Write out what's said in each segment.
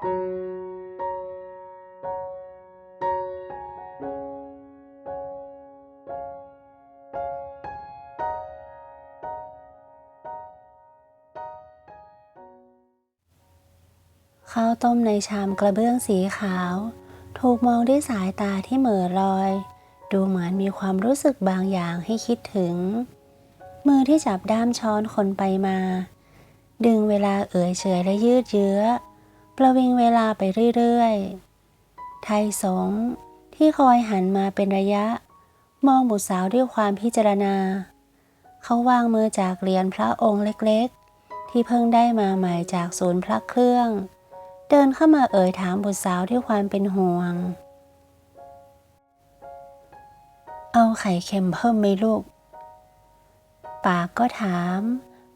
ข้าวต้มในชามกระเบื้องสีขาว ถูกมองด้วยสายตาที่เหม่อลอย ดูเหมือนมีความรู้สึกบางอย่างให้คิดถึง มือที่จับด้ามช้อนคนไปมา ดึงเวลาเอ่ยเฉยและยืดเยื้อ ประวิงเวลาไปเรื่อยๆ ไทยสงที่คอยหันมาเป็นระยะ มองบุตรสาวด้วยความพิจารณา เขาวางมือจากเหรียญพระองค์เล็กๆ ที่เพิ่งได้มาใหม่จากศูนย์พระเครื่อง เดินเข้ามาเอ่ยถามบุตรสาวด้วยความเป็นห่วง เอาไข่เค็มเพิ่มไหมลูก ปากก็ถาม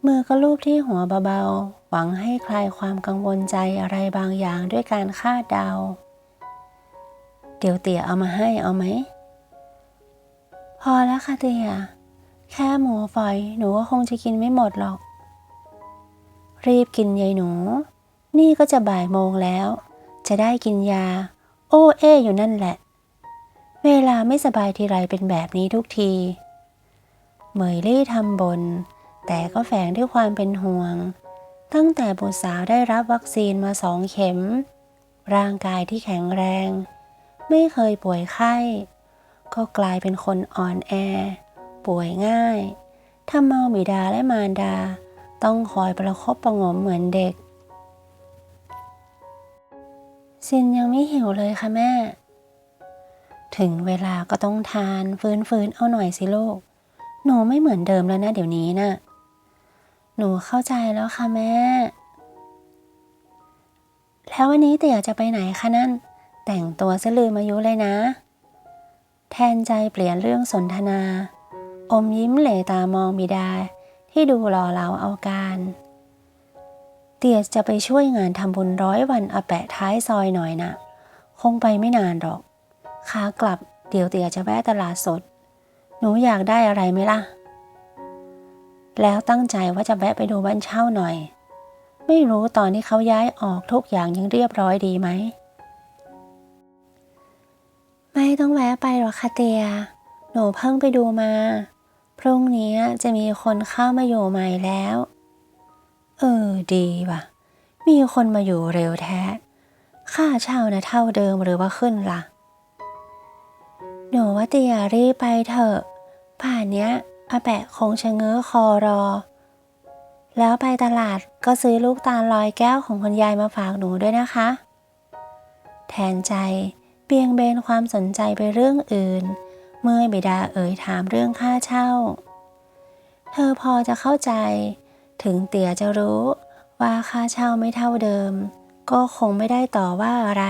มือก็ลูบที่หัวเบาๆ วังให้คลายความกังวลใจอะไรบางอย่างด้วยการคาดเดา เดี๋ยวเตี๋ยเอามาให้เอาไหม พอแล้วค่ะเตี๋ย แค่หมูฝอยหนูก็คงจะกินไม่หมดหรอก รีบกินยายหนู นี่ก็จะบ่ายโมงแล้ว จะได้กินยา โอ้เออยู่นั่นแหละ เวลาไม่สบายทีไรเป็นแบบนี้ทุกที เหมยลี่ทำบน แต่ก็แฝงด้วยความเป็นห่วง ตั้งแต่บุตรสาวได้รับวัคซีนมาสองเข็ม ร่างกายที่แข็งแรง ไม่เคยป่วยไข้ ก็กลายเป็นคนอ่อนแอ ป่วยง่ายทำเมาบิดาและมารดา ต้องคอยประคบประงมเหมือนเด็ก ซินยังไม่หิวเลยค่ะแม่ ถึงเวลาก็ต้องทานฟื้นๆเอาหน่อยสิลูก หนูไม่เหมือนเดิมแล้วนะเดี๋ยวนี้นะ่ะ หนูเข้าใจแล้วค่ะแม่ แล้ววันนี้เตี๋ยจะไปไหนคะนั่น แต่งตัวซะลืมอายุเลยนะ แทนใจเปลี่ยนเรื่องสนทนา อมยิ้มเหลตามองบิดาที่ดูหล่อเหลาเอาการ เตี๋ยจะไปช่วยงานทำบุญร้อยวันอาแปะท้ายซอยหน่อยนะคงไปไม่นานหรอกขากลับเดี๋ยวเตี๋ยจะแวะตลาดสด หนูอยากได้อะไรไหมล่ะ แล้วตั้งใจว่าจะแวะไปดูบ้านเช่าหน่อย ไม่รู้ตอนที่เขาย้ายออกทุกอย่างยังเรียบร้อยดีไหม ไม่ต้องแวะไปหรอกค่ะเตีย หนูเพิ่งไปดูมา พรุ่งนี้จะมีคนเข้ามาอยู่ใหม่แล้ว เออ ดีว่ะ มีคนมาอยู่เร็วแท้ ค่าเช่านะเท่าเดิมหรือว่าขึ้นล่ะ หนูว่าเตียรีบไปเถอะ ป่านเนี้ย อาแปะคงชะเง้อคอรอ แล้วไปตลาดก็ซื้อลูกตาลลอยแก้วของคุณยายมาฝากหนูด้วยนะคะ แทนใจเบี่ยงเบนความสนใจไปเรื่องอื่น เมื่อบิดาเอ่ยถามเรื่องค่าเช่า เธอพอจะเข้าใจ ถึงเตี๋ยจะรู้ว่าค่าเช่าไม่เท่าเดิม ก็คงไม่ได้ต่อว่าอะไร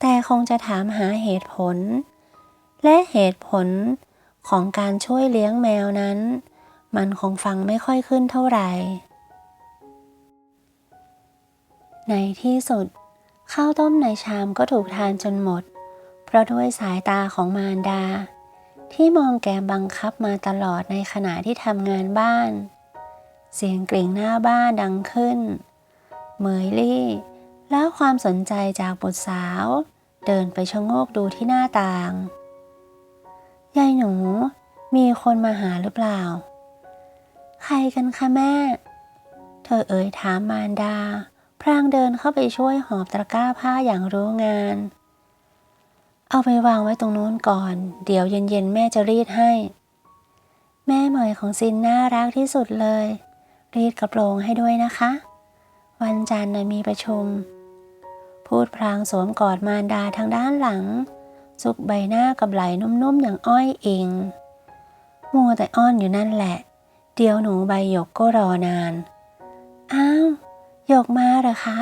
แต่คงจะถามหาเหตุผล และเหตุผล ของการช่วยเลี้ยงแมวนั้น มันคงฟังไม่ค่อยขึ้นเท่าไหร่ ในที่สุด ข้าวต้มในชามก็ถูกทานจนหมด เพราะด้วยสายตาของมารดา ที่มองแกบังคับมาตลอดในขณะที่ทำงานบ้าน เสียงกริ่งหน้าบ้านดังขึ้น เมยลี่แล้วความสนใจจากบุตรสาว เดินไปชะโงกดูที่หน้าต่าง ยายหนู มีคนมาหาหรือเปล่า ใครกันคะแม่ เธอเอ่ยถามมารดา พรางเดินเข้าไปช่วยหอบตะกร้าผ้าอย่างรู้งาน เอาไปวางไว้ตรงนู้นก่อน เดี๋ยวเย็นๆแม่จะรีดให้ แม่เหมยของซินน่ารักที่สุดเลย รีดกระโปรงให้ด้วยนะคะ วันจันทร์นะมีประชุม พูดพลางสวมกอดมารดาทางด้านหลัง ซุกใบหน้ากับไหลนุ่มๆอย่างอ้อยเองมัวแต่อ้อนอยู่นั่นแหละ เดี๋ยวหนูใบหยกก็รอนาน อ้าวหยกมาเหรอคะ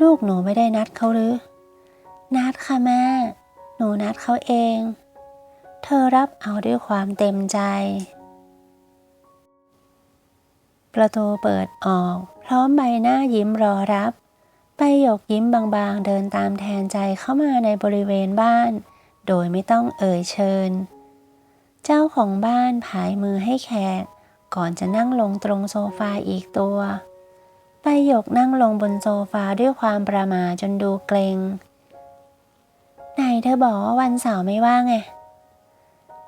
ลูกหนูไม่ได้นัดเขาหรือ นัดค่ะแม่ หนูนัดเขาเอง เธอรับเอาด้วยความเต็มใจ ประตูเปิดออก พร้อมใบหน้ายิ้มรอรับ ไปหยกยิ้มบางๆ เดินตามแทนใจเข้ามาในบริเวณบ้าน โดยไม่ต้องเอ่ยเชิญ เจ้าของบ้านผายมือให้แขก ก่อนจะนั่งลงตรงโซฟาอีกตัว ไปหยกนั่งลงบนโซฟาด้วยความประมาจนดูเกรงไหนเธอบอกว่าวันเสาร์ไม่ว่างไง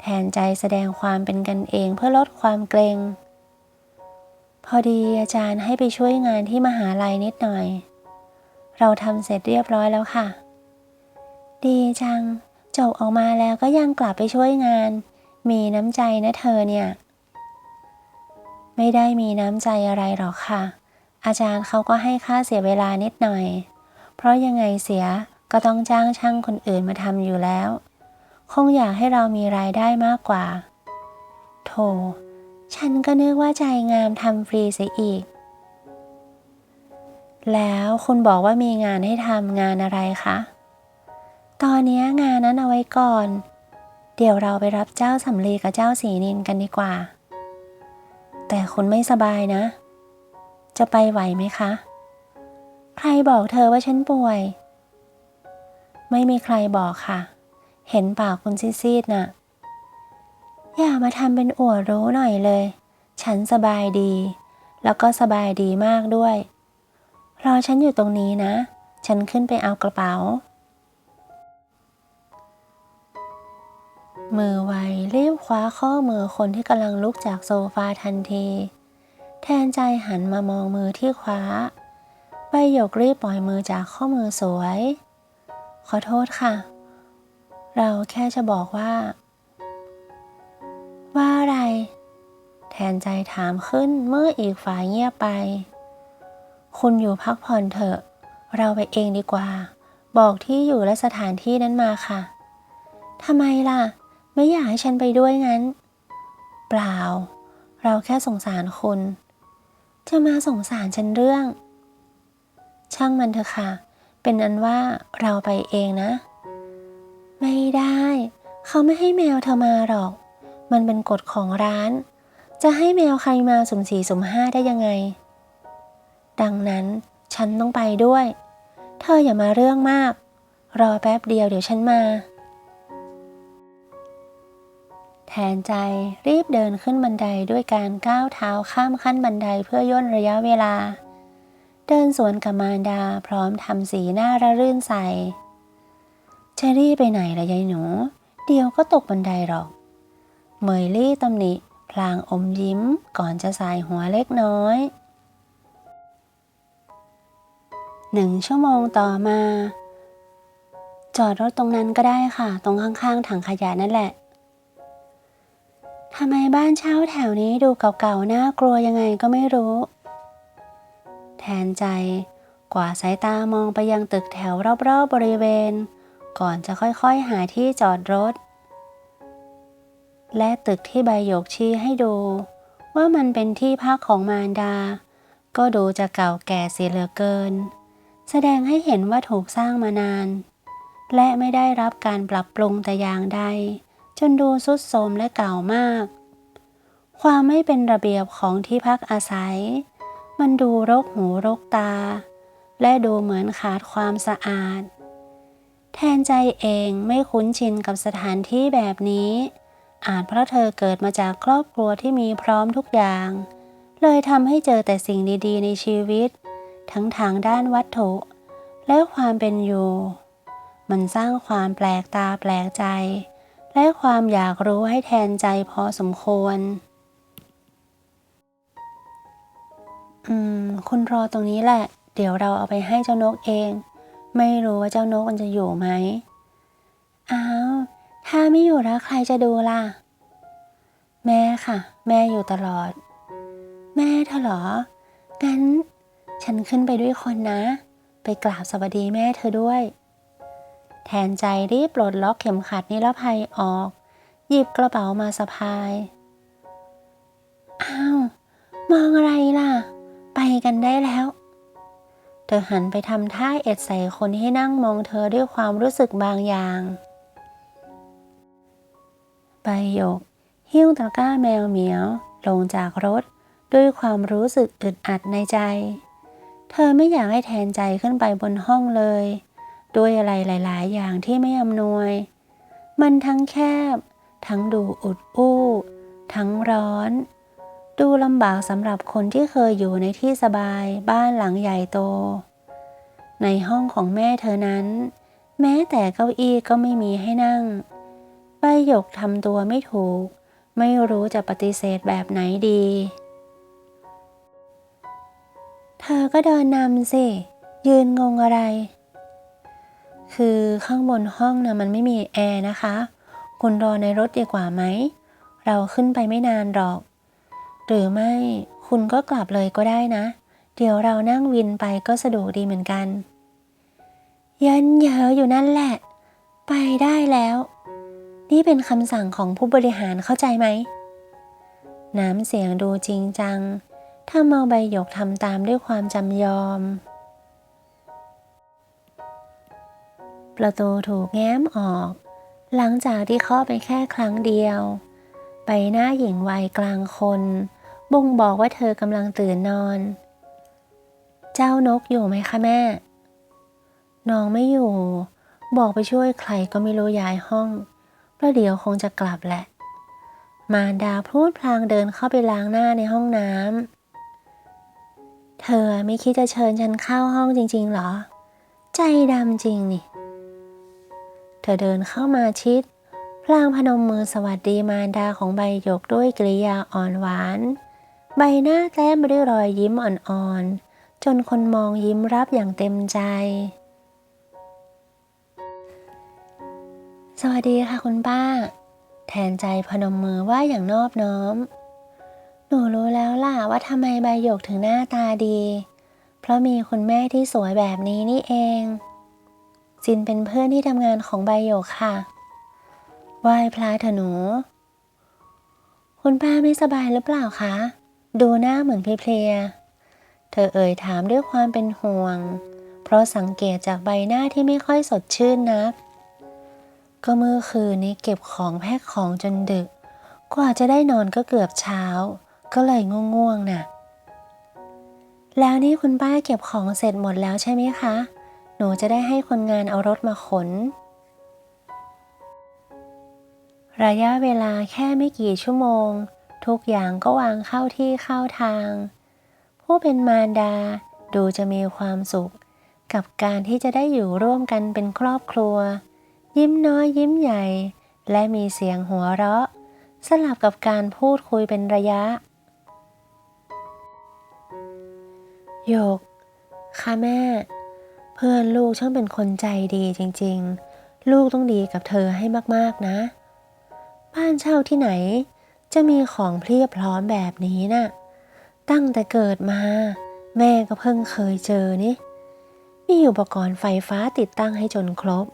แทนใจแสดงความเป็นกันเองเพื่อลดความเกรง พอดีอาจารย์ให้ไปช่วยงานที่มหาลัยนิดหน่อย เราทำเสร็จเรียบร้อยแล้วค่ะ ดีจัง จบออกมาแล้วก็ยังกลับไปช่วยงาน มีน้ำใจนะเธอเนี่ย ไม่ได้มีน้ำใจอะไรหรอกค่ะ อาจารย์เขาก็ให้ค่าเสียเวลานิดหน่อย เพราะยังไงเสียก็ต้องจ้างช่างคนอื่นมาทำอยู่แล้ว คงอยากให้เรามีรายได้มากกว่า โถ ฉันก็นึกว่าใจงามทำฟรีเสียอีก แล้วคุณบอกว่ามีงานให้ทำงานอะไรคะ ตอนนี้งานนั้นเอาไว้ก่อน เดี๋ยวเราไปรับเจ้าสำลีกับเจ้าสีนินกันดีกว่า แต่คุณไม่สบายนะ จะไปไหวไหมคะ ใครบอกเธอว่าฉันป่วย ไม่มีใครบอกค่ะ เห็นปากคุณซีดๆน่ะ อย่ามาทำเป็นอวดรู้หน่อยเลย ฉันสบายดี แล้วก็สบายดีมากด้วย รอฉันอยู่ตรงนี้นะ ฉันขึ้นไปเอากระเป๋า มือไวรีบคว้าข้อมือคนที่กำลังลุกจากโซฟาทันที แทนใจหันมามองมือที่คว้า ใบหยกรีบปล่อยมือจากข้อมือสวย ขอโทษค่ะ เราแค่จะบอกว่า ว่าอะไร แทนใจถามขึ้นเมื่ออีกฝ่ายเงียบไป คุณอยู่พักผ่อนเถอะ เราไปเองดีกว่า บอกที่อยู่และสถานที่นั้นมาค่ะทำไมล่ะ ไม่อยากให้ฉันไปด้วยงั้น เปล่า เราแค่สงสารคุณจะมาสงสารฉันเรื่อง ช่างมันเถอะค่ะ เป็นอันว่าเราไปเองนะ ไม่ได้ เขาไม่ให้แมวเธอมาหรอก มันเป็นกฎของร้าน จะให้แมวใครมาสมสี่สมห้าได้ยังไง ดังนั้นฉันต้องไปด้วย เธออย่ามาเรื่องมาก รอแป๊บเดียวเดี๋ยวฉันมา แทนใจรีบเดินขึ้นบันไดด้วยการก้าวเท้าข้ามขั้นบันไดเพื่อย่นระยะเวลา เดินสวนกับมารดาพร้อมทำสีหน้าระรื่นใสจะรีบไปไหนละยายหนู เดี๋ยวก็ตกบันไดหรอก เมยลี่ตำหนิพลางอมยิ้มก่อนจะสายหัวเล็กน้อย หนึ่งชั่วโมงต่อมา จอดรถตรงนั้นก็ได้ค่ะ ตรงข้างๆถังขยะนั่นแหละทำไมบ้านเช่าแถวนี้ดูเก่าๆน่ากลัวยังไงก็ไม่รู้ แทนใจกว่าสายตามองไปยังตึกแถวรอบๆบริเวณ ก่อนจะค่อยๆหาที่จอดรถ และตึกที่ใบหยกชี้ให้ดู ว่ามันเป็นที่พักของมารดา ก็ดูจะเก่าแก่เสียเหลือเกิน แสดงให้เห็นว่าถูกสร้างมานาน และไม่ได้รับการปรับปรุงแต่อย่างใด จนดูสุดโทรมและเก่ามาก ความไม่เป็นระเบียบของที่พักอาศัย มันดูรกหูรกตา และดูเหมือนขาดความสะอาด แทนใจเองไม่คุ้นชินกับสถานที่แบบนี้ อาจเพราะเธอเกิดมาจากครอบครัวที่มีพร้อมทุกอย่าง เลยทำให้เจอแต่สิ่งดีๆ ในชีวิต ทั้งทางด้านวัตถุ และความเป็นอยู่ มันสร้างความแปลกตาแปลกใจ และความอยากรู้ให้แทนใจพอสมควร อืม คุณรอตรงนี้แหละ เดี๋ยวเราเอาไปให้เจ้านกเอง ไม่รู้ว่าเจ้านกมันจะอยู่ไหม อ้าว ถ้าไม่อยู่แล้วใครจะดูล่ะ แม่ค่ะ แม่อยู่ตลอด แม่เธอเหรองั้น ฉันขึ้นไปด้วยคนนะ ไปกราบสวัสดีแม่เธอด้วย แทนใจรีบปลดล็อกเข็มขัดนิรภัยออก หยิบกระเป๋ามาสะพาย อ้าว มองอะไรล่ะ ไปกันได้แล้ว เธอหันไปทำท่าเอ็ดใส่คนที่นั่งมองเธอด้วยความรู้สึกบางอย่างใบหยกหิ้วตะกร้าแมวเหมียว ลงจากรถด้วยความรู้สึกอึดอัดในใจ เธอไม่อยากให้แทนใจขึ้นไปบนห้องเลย ด้วยอะไรหลาย ๆ อย่างที่ไม่อำนวย มันทั้งแคบ ทั้งดูอุดอู้ ทั้งร้อน ดูลำบากสำหรับคนที่เคยอยู่ในที่สบายบ้านหลังใหญ่โต ในห้องของแม่เธอนั้น แม้แต่เก้าอี้ก็ไม่มีให้นั่งใบหยกทำตัวไม่ถูก ไม่รู้จะปฏิเสธแบบไหนดี เธอก็เดินนำสิ ยืนงงอะไร คือข้างบนห้องนะมันไม่มีแอร์นะคะ คุณรอในรถดีกว่าไหม เราขึ้นไปไม่นานหรอก หรือไม่คุณก็กลับเลยก็ได้นะ เดี๋ยวเรานั่งวินไปก็สะดวกดีเหมือนกันยันเยอะอยู่นั่นแหละ ไปได้แล้ว นี่เป็นคำสั่งของผู้บริหารเข้าใจไหม น้ำเสียงดูจริงจัง ถ้าเมาใบหยกทำตามด้วยความจำยอม ประตูถูกแง้มออก หลังจากที่เคาะไปแค่ครั้งเดียว ใบหน้าหญิงวัยกลางคน บ่งบอกว่าเธอกำลังตื่นนอน เจ้านกอยู่ไหมคะแม่ น้องไม่อยู่ บอกไปช่วยใครก็ไม่รู้ย้ายห้องประเดี๋ยวคงจะกลับแหละมารดาพูดพลางเดินเข้าไปล้างหน้าในห้องน้ำ เธอไม่คิดจะเชิญฉันเข้าห้องจริง ๆ หรอ ใจดำจริงนี่ เธอเดินเข้ามาชิด พลางพนมมือสวัสดีมารดาของใบหยกด้วยกริยาอ่อนหวาน ใบหน้าแต้มไปด้วยรอยยิ้มอ่อนๆ จนคนมองยิ้มรับอย่างเต็มใจ สวัสดีค่ะคุณป้า แทนใจพนมมือว่าอย่างนอบน้อม หนูรู้แล้วล่ะว่าทำไมใบหยกถึงหน้าตาดี เพราะมีคุณแม่ที่สวยแบบนี้นี่เอง จินเป็นเพื่อนที่ทำงานของใบหยกค่ะ ไหว้พระเถอะหนู คุณป้าไม่สบายหรือเปล่าคะ ดูหน้าเหมือนเพลียเธอเอ่ยถามด้วยความเป็นห่วง เพราะสังเกตจากใบหน้าที่ไม่ค่อยสดชื่นนัก ก็เมื่อคืนนี้เก็บของแพ็คของจนดึก กว่าจะได้นอนก็เกือบเช้า ก็เลยง่วงๆน่ะ แล้วนี่คุณป้าเก็บของเสร็จหมดแล้วใช่ไหมคะ หนูจะได้ให้คนงานเอารถมาขน ระยะเวลาแค่ไม่กี่ชั่วโมง ทุกอย่างก็วางเข้าที่เข้าทาง ผู้เป็นมารดาดูจะมีความสุข กับการที่จะได้อยู่ร่วมกันเป็นครอบครัว ยิ้มน้อยยิ้มใหญ่ และมีเสียงหัวเราะ สลับกับการพูดคุยเป็นระยะ โยก ค่ะแม่ เพื่อนลูกช่างเป็นคนใจดีจริงๆ ลูกต้องดีกับเธอให้มากๆนะ บ้านเช่าที่ไหน จะมีของเพียบพร้อมแบบนี้น่ะ ตั้งแต่เกิดมา แม่ก็เพิ่งเคยเจอนี่ มีอุปกรณ์ไฟฟ้าติดตั้งให้จนครบ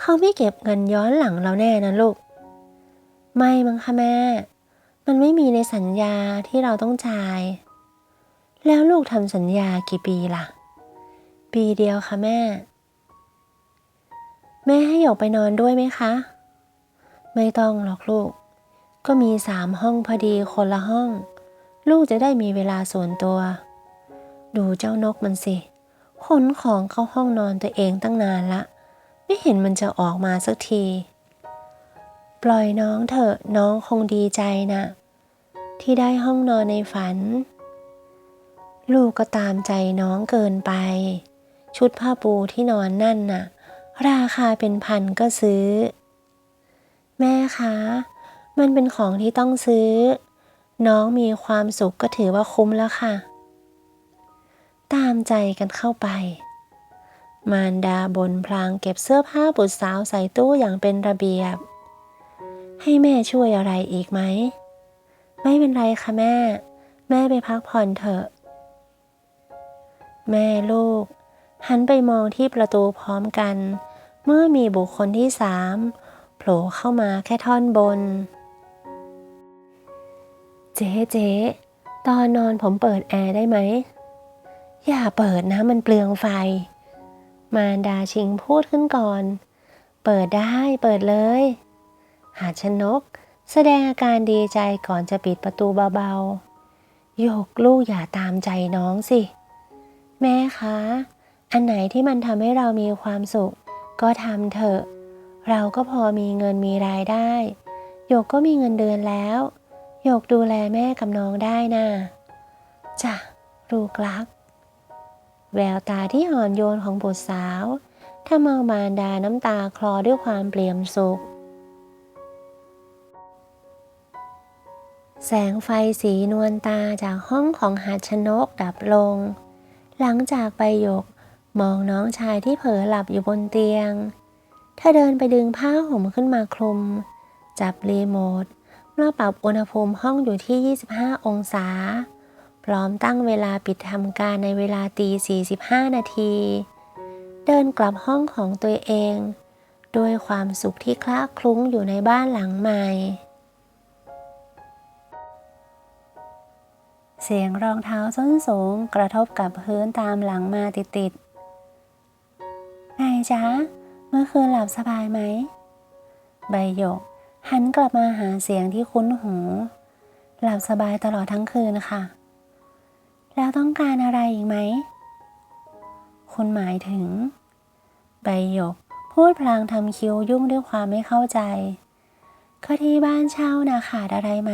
เขาไม่เก็บเงินย้อนหลังเราแน่นะลูก ไม่มั้งคะแม่ มันไม่มีในสัญญาที่เราต้องจ่าย แล้วลูกทำสัญญากี่ปีล่ะ ปีเดียวค่ะแม่ แม่ให้หยกไปนอนด้วยไหมคะ ไม่ต้องหรอกลูก ก็มีสามห้องพอดีคนละห้อง ลูกจะได้มีเวลาส่วนตัว ดูเจ้านกมันสิขนของเข้าห้องนอนตัวเองตั้งนานละ ไม่เห็นมันจะออกมาสักที ปล่อยน้องเถอะน้องคงดีใจนะที่ได้ห้องนอนในฝัน ลูกก็ตามใจน้องเกินไป ชุดผ้าปูที่นอนนั่นน่ะ ราคาเป็นพันก็ซื้อ แม่คะ มันเป็นของที่ต้องซื้อ น้องมีความสุขก็ถือว่าคุ้มแล้วค่ะ ตามใจกันเข้าไป มารดาบนพลางเก็บเสื้อผ้าบุตรสาวใส่ตู้อย่างเป็นระเบียบ ให้แม่ช่วยอะไรอีกไหม ไม่เป็นไรค่ะแม่ แม่ไปพักผ่อนเถอะ แม่ลูก หันไปมองที่ประตูพร้อมกัน เมื่อมีบุคคลที่สามโผล่เข้ามาแค่ท่อนบน เจ๊เจ๊ตอนนอนผมเปิดแอร์ได้ไหม อย่าเปิดนะมันเปลืองไฟ มารดาชิงพูดขึ้นก่อน เปิดได้เปิดเลย หาชนก แสดงอาการดีใจก่อนจะปิดประตูเบาๆโยกลูกอย่าตามใจน้องสิ แม่คะ อันไหนที่มันทำให้เรามีความสุข ก็ทำเถอะ เราก็พอมีเงินมีรายได้โยกก็มีเงินเดือนแล้วหยกดูแลแม่กับน้องได้นะจ้ะลูกรัก แววตาที่อ่อนโยนของบุตรสาวถ้ามองมารดาน้ำตาคลอด้วยความเปลี่ยมสุข แสงไฟสีนวลตาจากห้องของหัชนกดับลง หลังจากใบหยก มองน้องชายที่เผลอหลับอยู่บนเตียง เธอเดินไปดึงผ้าห่มขึ้นมาคลุม จับรีโมทเมื่อปรับอุณหภูมิห้องอยู่ที่ 25 องศา พร้อมตั้งเวลาปิดทำการในเวลาตี 45 นาที เดินกลับห้องของตัวเอง ด้วยความสุขที่คล้าคลุ้งอยู่ในบ้านหลังใหม่ เสียงรองเท้าส้นสูงกระทบกับพื้นตามหลังมาติดๆไงจ๊ะ เมื่อคืนหลับสบายไหม ใบหยก หันกลับมาหาเสียงที่คุ้นหู หลับสบายตลอดทั้งคืนค่ะ แล้วต้องการอะไรอีกไหม คุณหมายถึง ใบหยก พูดพลางทำคิ้วยุ่งด้วยความไม่เข้าใจก็ที่บ้านเช่านะขาดอะไรไหม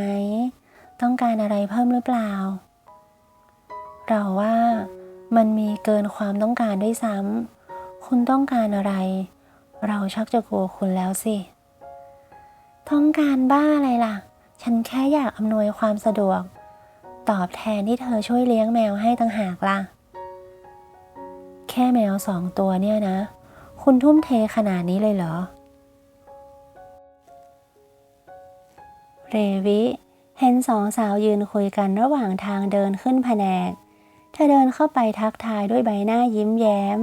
ต้องการอะไรเพิ่มหรือเปล่า เราว่ามันมีเกินความต้องการด้วยซ้ำคุณต้องการอะไร เราชักจะกลัวคุณแล้วสิ ต้องการบ้าอะไรล่ะ ฉันแค่อยากอำนวยความสะดวก ตอบแทนที่เธอช่วยเลี้ยงแมวให้ต่างหากล่ะ แค่แมวสองตัวเนี่ยนะ คุณทุ่มเทขนาดนี้เลยเหรอ เรวิ เห็นสองสาวยืนคุยกันระหว่างทางเดินขึ้นแผนก เธอเดินเข้าไปทักทายด้วยใบหน้ายิ้มแย้ม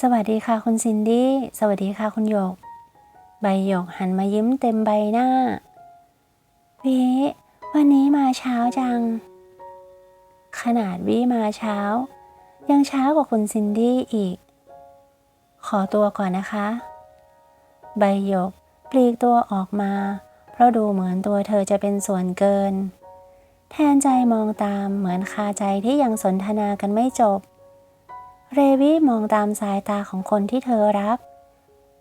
สวัสดีค่ะคุณซินดี้ สวัสดีค่ะคุณหยก ใบหยกหันมายิ้มเต็มใบหน้าวิวันนี้มาเช้าจัง ขนาดวิมาเช้า ยังเช้ากว่าคุณซินดี้อีก ขอตัวก่อนนะคะ ใบหยกปลีกตัวออกมา ราะดูเหมือนตัวเธอจะเป็นส่วนเกิน แทนใจมองตามเหมือนคาใจที่ยังสนทนากันไม่จบ เรวิมองตามสายตาของคนที่เธอรัก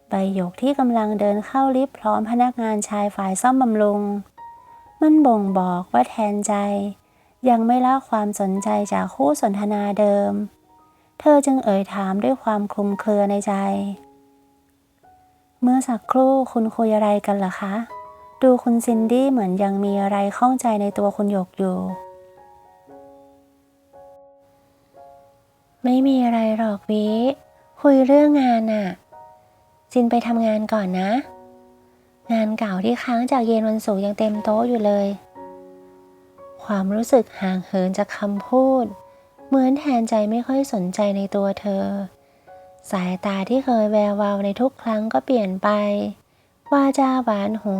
ใบหยกที่กำลังเดินเข้าลิฟต์พร้อมพนักงานชายฝ่ายซ่อมบำรุง มันบ่งบอกว่าแทนใจ ยังไม่ละความสนใจจากคู่สนทนาเดิม เธอจึงเอ่ยถามด้วยความคลุมเครือในใจ เมื่อสักครู่คุณคุยอะไรกันเหรอคะ ดูคุณซินดี้เหมือนยังมีอะไรข้องใจในตัวคุณหยกอยู่ ไม่มีอะไรหรอกวิ คุยเรื่องงานน่ะซินไปทำงานก่อนนะ งานเก่าที่ค้างจากเย็นวันศุกร์ยังเต็มโต๊ะอยู่เลย ความรู้สึกห่างเหินจากคำพูด เหมือนแทนใจไม่ค่อยสนใจในตัวเธอ สายตาที่เคยแวววาวในทุกครั้งก็เปลี่ยนไปว่าจาหวานหู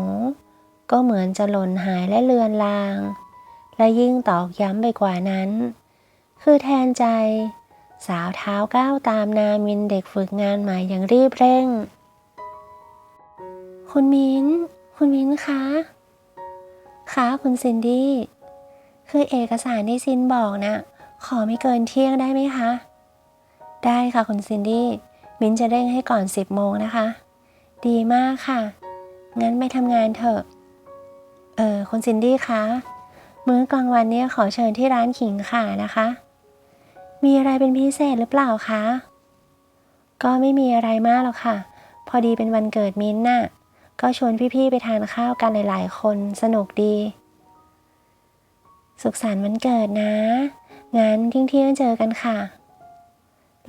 ก็เหมือนจะหล่นหายและเลือนลาง และยิ่งตอกย้ำไปกว่านั้น คือแทนใจ สาวเท้าก้าวตามนามินเด็กฝึกงานใหม่อย่างรีบเร่ง คุณมินคุณมินคะคะคุณซินดี้คือเอกสารที่ซินบอกนะขอไม่เกินเที่ยงได้ไหมคะ ได้ค่ะคุณซินดี้มินจะเร่งให้ก่อน 10โมงนะคะ ดีมากค่ะ งั้นไปทำงานเถอะ เออคุณซินดี้คะ มื้อกลางวันเนี่ยขอเชิญที่ร้านขิงข่านะคะ มีอะไรเป็นพิเศษหรือเปล่าคะ ก็ไม่มีอะไรมากหรอกค่ะ พอดีเป็นวันเกิดมิ้นท์น่ะ ก็ชวนพี่ๆไปทานข้าวกันหลายๆ คนสนุกดี สุขสันต์วันเกิดนะ งั้นทิ้งเที่ยงเจอกันค่ะ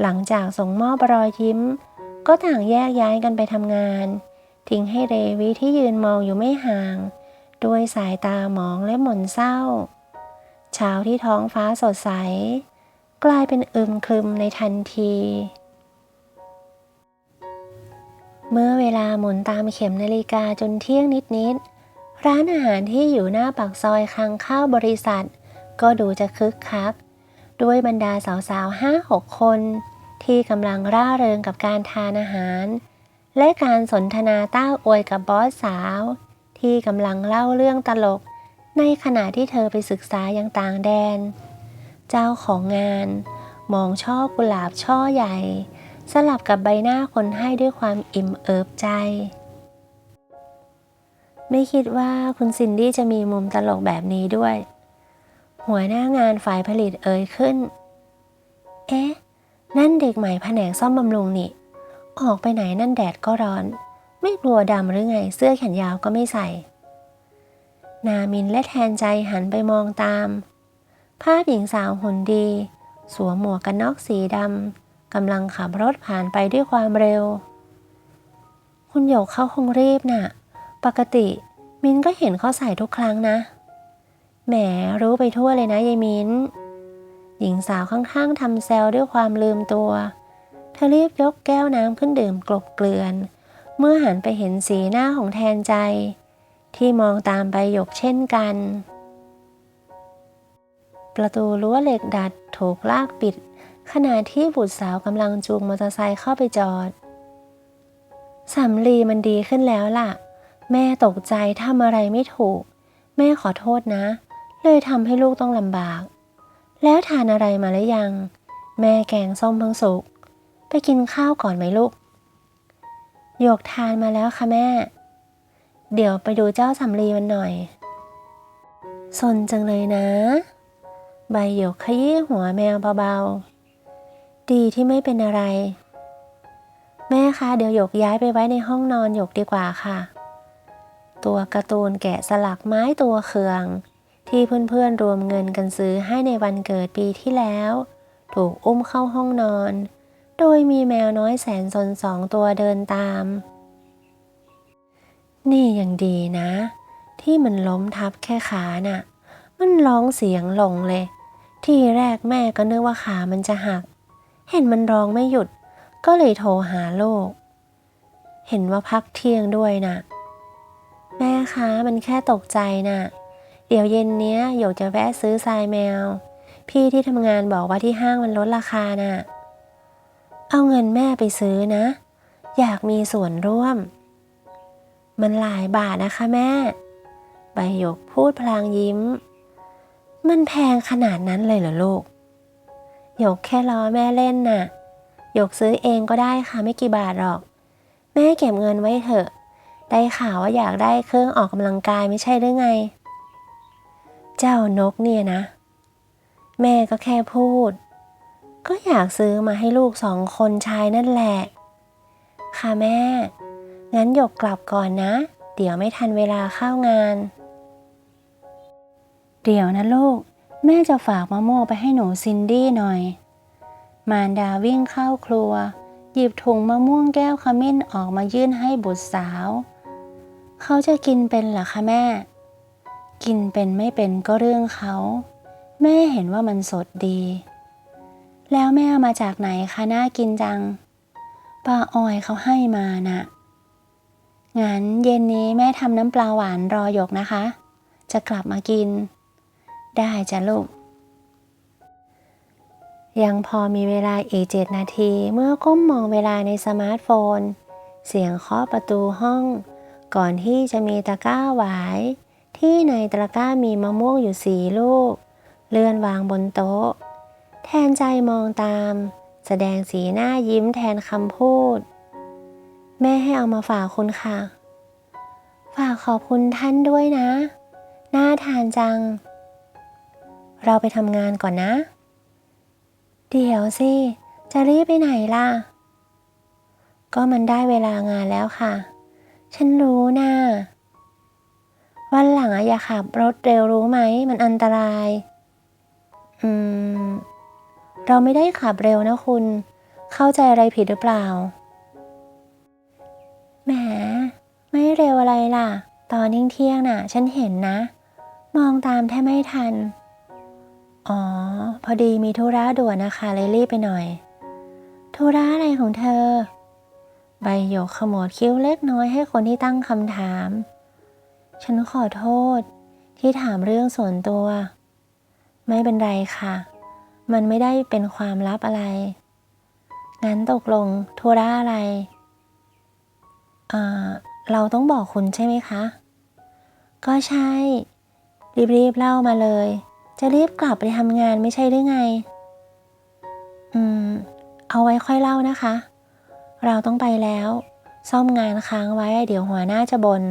หลังจากส่งมอบรอยยิ้ม ก็ต่างแยกย้ายกันไปทำงาน ทิ้งให้เรวิที่ยืนมองอยู่ไม่ห่าง ด้วยสายตาหมองและหม่นเศร้า เช้าที่ท้องฟ้าสดใส กลายเป็นอึมครึมในทันที เมื่อเวลาหมุนตามเข็มนาฬิกาจนเที่ยงนิดๆ ร้านอาหารที่อยู่หน้าปากซอยคังข้าวบริษัท ก็ดูจะคึกคัก ด้วยบรรดาสาวๆห้าหกคน ที่กำลังร่าเริงกับการทานอาหาร และการสนทนาต้าอวยกับบอสสาว ที่กำลังเล่าเรื่องตลก ในขณะที่เธอไปศึกษายังต่างแดน เจ้าของงาน มองช่อกุหลาบช่อใหญ่ สลับกับใบหน้าคนให้ด้วยความอิ่มเอิบใจ ไม่คิดว่าคุณซินดี้จะมีมุมตลกแบบนี้ด้วย หัวหน้างานฝ่ายผลิตเอ่ยขึ้น เอ๊ะ นั่นเด็กใหม่แผนกซ่อมบำรุงนี่ ออกไปไหนนั่นแดดก็ร้อน ไม่กลัวดำหรือไงเสื้อแขนยาวก็ไม่ใส่ นามินและแทนใจหันไปมองตาม ภาพหญิงสาวหุ่นดี สวมหมวกกันน็อกสีดำกำลังขับรถผ่านไปด้วยความเร็ว คุณหยกเขาคงรีบน่ะ ปกติมินก็เห็นเขาใส่ทุกครั้งนะ แหมรู้ไปทั่วเลยนะยายมิน หญิงสาวข้างๆทำแซวด้วยความลืมตัว เธอรีบยกแก้วน้ำขึ้นดื่มกลบเกลื่อน เมื่อหันไปเห็นสีหน้าของแทนใจ ที่มองตามไปหยกเช่นกัน ประตูรั้วเหล็กดัดถูกลากปิด ขณะที่บุตรสาวกำลังจูงมอเตอร์ไซค์เข้าไปจอดสำลีมันดีขึ้นแล้วล่ะ แม่ตกใจทำอะไรไม่ถูก แม่ขอโทษนะ เลยทำให้ลูกต้องลำบาก แล้วทานอะไรมาหรือยัง แม่แกงส้มเพิ่งสุก ไปกินข้าวก่อนไหมลูก หยกทานมาแล้วค่ะแม่ เดี๋ยวไปดูเจ้าสำลีมันหน่อย สนจังเลยนะ ใบหยกขยี้หัวแมวเบาๆ ดีที่ไม่เป็นอะไร แม่คะเดี๋ยวหยกย้ายไปไว้ในห้องนอนหยกดีกว่าค่ะ ตัวการ์ตูนแกะสลักไม้ตัวเคือง ที่เพื่อนๆรวมเงินกันซื้อให้ในวันเกิดปีที่แล้ว ถูกอุ้มเข้าห้องนอน โดยมีแมวน้อยแสนสนสองตัวเดินตาม นี่ยังดีนะ ที่มันล้มทับแค่ขาน่ะ มันร้องเสียงหลงเลย ที่แรกแม่ก็นึกว่าขามันจะหัก เห็นมันร้องไม่หยุด ก็เลยโทรหาลูก เห็นว่าพักเที่ยงด้วยน่ะแม่คะมันแค่ตกใจน่ะ เดี๋ยวเย็นเนี้ยหยกจะแวะซื้อทรายแมว พี่ที่ทำงานบอกว่าที่ห้างมันลดราคาน่ะ เอาเงินแม่ไปซื้อนะ อยากมีส่วนร่วม มันหลายบาทนะคะแม่ ใบหยกพูดพลางยิ้ม มันแพงขนาดนั้นเลยเหรอลูก หยกแค่ล้อแม่เล่นน่ะ หยกซื้อเองก็ได้ค่ะไม่กี่บาทหรอก แม่เก็บเงินไว้เถอะ ได้ข่าวว่าอยากได้เครื่องออกกำลังกายไม่ใช่หรือไง เจ้านกเนี่ยนะ แม่ก็แค่พูด ก็อยากซื้อมาให้ลูกสองคนชายนั่นแหละ ค่ะแม่ งั้นหยกกลับก่อนนะ เดี๋ยวไม่ทันเวลาเข้างาน เดี๋ยวนะลูก แม่จะฝากมะม่วงไปให้หนูซินดี้หน่อย มารดาวิ่งเข้าครัว หยิบถุงมะม่วงแก้วขมิ้นออกมายื่นให้บุตรสาว เขาจะกินเป็นหรอคะแม่ กินเป็นไม่เป็นก็เรื่องเขา แม่เห็นว่ามันสดดี แล้วแม่เอามาจากไหนคะน่ากินจัง ป้าออยเขาให้มานะ่ะ งั้นเย็นนี้แม่ทำน้ำปลาหวานรอหยกนะคะ จะกลับมากิน ได้จ้ะลูก ยังพอมีเวลาอีกเจ็ดนาทีเมื่อก้มมองเวลาในสมาร์ทโฟน เสียงเคาะประตูห้อง ก่อนที่จะมีตะกร้าหวาย ที่ในตะกร้ามีมะม่วงอยู่สี่ลูก เลื่อนวางบนโต๊ะ แทนใจมองตาม แสดงสีหน้ายิ้มแทนคำพูด แม่ให้เอามาฝากคุณค่ะ ฝากขอบคุณท่านด้วยนะ น่าทานจัง เราไปทำงานก่อนนะ เดี๋ยวสิ จะรีบไปไหนล่ะ ก็มันได้เวลางานแล้วค่ะ ฉันรู้นะวันหลังอย่าขับรถเร็วรู้ไหม มันอันตราย อืม เราไม่ได้ขับเร็วนะคุณ เข้าใจอะไรผิดหรือเปล่า แหม ไม่เร็วอะไรล่ะ ตอนเที่ยงน่ะ ฉันเห็นนะ มองตามแทบไม่ทัน อ๋อ พอดีมีธุระด่วนนะคะเลยรีบไปหน่อย ธุระอะไรของเธอ ใบหยกขมวดคิ้วเล็กน้อยให้คนที่ตั้งคำถาม ฉันขอโทษ ที่ถามเรื่องส่วนตัว ไม่เป็นไรค่ะ มันไม่ได้เป็นความลับอะไร งั้นตกลงธุระอะไรอ่าเราต้องบอกคุณใช่ไหมคะ ก็ใช่ รีบๆเล่ามาเลย จะรีบกลับไปทำงานไม่ใช่หรือไง อืม เอาไว้ค่อยเล่านะคะ เราต้องไปแล้ว ซ่อมงานค้างไว้เดี๋ยวหัวหน้าจะบน่น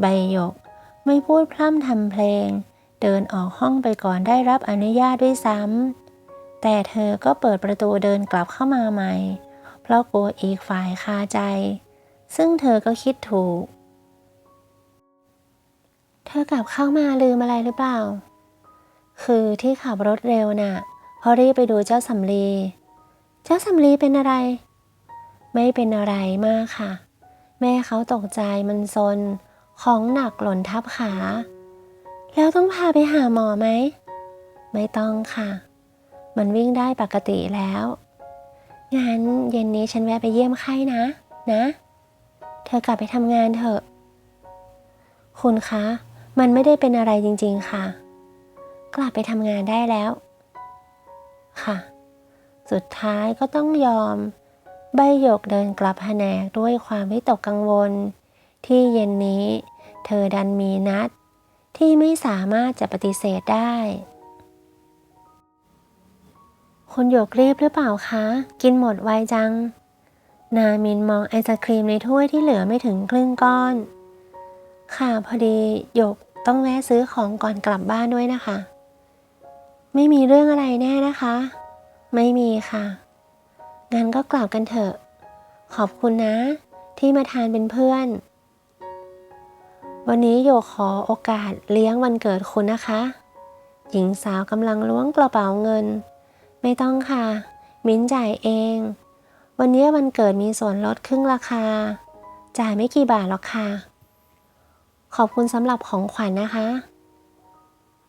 ใบหยกไม่พูดพร่ำทำเพลง เดินออกห้องไปก่อนได้รับอนุญาตด้วยซ้ำ แต่เธอก็เปิดประตูเดินกลับเข้ามาใหม่ เพราะกลัวอีกฝ่ายคาใจ ซึ่งเธอก็คิดถูก เธอกลับเข้ามาลืมอะไรหรือเปล่า คือที่ขับรถเร็วน่ะเพราะรีบไปดูเจ้าสำลี เจ้าสำลีเป็นอะไร ไม่เป็นอะไรมากค่ะ แม่เขาตกใจมันซน ของหนักหล่นทับขา แล้วต้องพาไปหาหมอไหม ไม่ต้องค่ะ มันวิ่งได้ปกติแล้ว งั้นเย็นนี้ฉันแวะไปเยี่ยมไข้นะ นะ เธอกลับไปทำงานเถอะ คุณคะ มันไม่ได้เป็นอะไรจริง ๆ ค่ะ กลับไปทำงานได้แล้วค่ะ สุดท้ายก็ต้องยอม ใบหยกเดินกลับแผนกด้วยความวิตกกังวล ที่เย็นนี้ เธอดันมีนัด ที่ไม่สามารถจะปฏิเสธได้ คุณหยกรีบหรือเปล่าคะ กินหมดไวจัง นามินมองไอศครีมในถ้วยที่เหลือไม่ถึงครึ่งก้อน ค่ะพอดีหยกต้องแวะซื้อของก่อนกลับบ้านด้วยนะคะ ไม่มีเรื่องอะไรแน่นะคะ ไม่มีค่ะ งั้นก็กลับกันเถอะ ขอบคุณนะ ที่มาทานเป็นเพื่อน วันนี้โยขอโอกาสเลี้ยงวันเกิดคุณนะคะ หญิงสาวกำลังล้วงกระเป๋าเงิน ไม่ต้องค่ะ มิ้นจ่ายเอง วันนี้วันเกิดมีส่วนลดครึ่งราคา จ่ายไม่กี่บาทหรอกค่ะ ขอบคุณสำหรับของขวัญนะคะ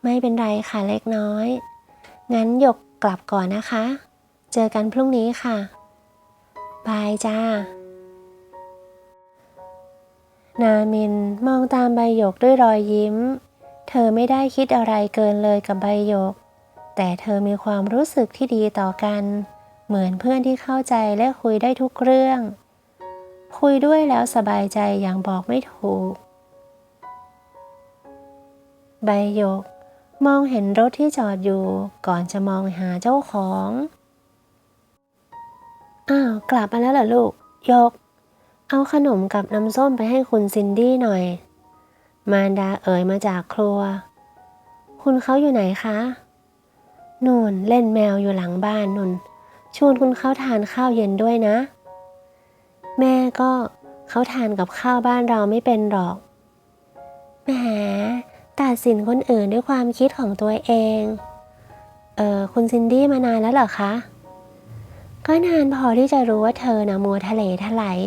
ไม่เป็นไรค่ะเล็กน้อย งั้นหยกกลับก่อนนะคะ เจอกันพรุ่งนี้ค่ะ บายจ้า นามินมองตามใบหยกด้วยรอยยิ้ม เธอไม่ได้คิดอะไรเกินเลยกับใบหยก แต่เธอมีความรู้สึกที่ดีต่อกัน เหมือนเพื่อนที่เข้าใจและคุยได้ทุกเรื่อง คุยด้วยแล้วสบายใจอย่างบอกไม่ถูก ใบหยก มองเห็นรถที่จอดอยู่ ก่อนจะมองหาเจ้าของ อ้าว กลับมาแล้วเหรอลูกยก เอาขนมกับน้ำส้มไปให้คุณซินดี้หน่อย มารดาเอ๋ยมาจากครัว คุณเขาอยู่ไหนคะนู่นเล่นแมวอยู่หลังบ้านนุ่นชวนคุณเขาทานข้าวเย็นด้วยนะ แม่ก็เขาทานกับข้าวบ้านเราไม่เป็นหรอกแหมตัดสินคนอื่นด้วยความคิดของตัวเอง เออคุณซินดี้มานานแล้วเหรอคะ ก็นานพอที่จะรู้ว่าเธอนะมัวทะเลทลาย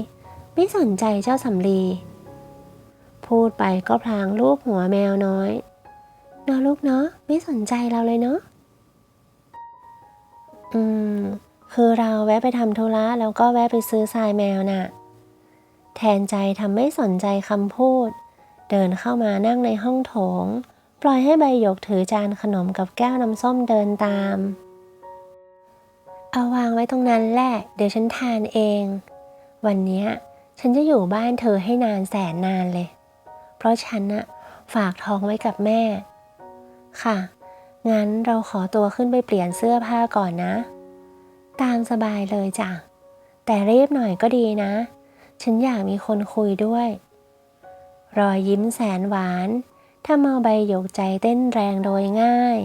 ไม่สนใจเจ้าสำลี พูดไปก็พลางลูบหัวแมวน้อยเนาะลูกเนาะไม่สนใจเราเลยเนาะอืม คือเราแวะไปทำธุระแล้วก็แวะไปซื้อทรายแมวน่ะ แทนใจทำไม่สนใจคำพูด เดินเข้ามานั่งในห้องโถง ปล่อยให้ใบหยกถือจานขนมกับแก้วน้ำส้มเดินตาม เอาวางไว้ตรงนั้นแหละ เดี๋ยวฉันทานเอง วันนี้ ฉันจะอยู่บ้านเธอให้นานแสนนานเลย เพราะฉันน่ะฝากท้องไว้กับแม่ ค่ะ งั้นเราขอตัวขึ้นไปเปลี่ยนเสื้อผ้าก่อนนะ ตามสบายเลยจ้ะ แต่รีบหน่อยก็ดีนะ ฉันอยากมีคนคุยด้วย รอยยิ้มแสนหวานทำเอาใบหยกใจเต้นแรงโดยง่าย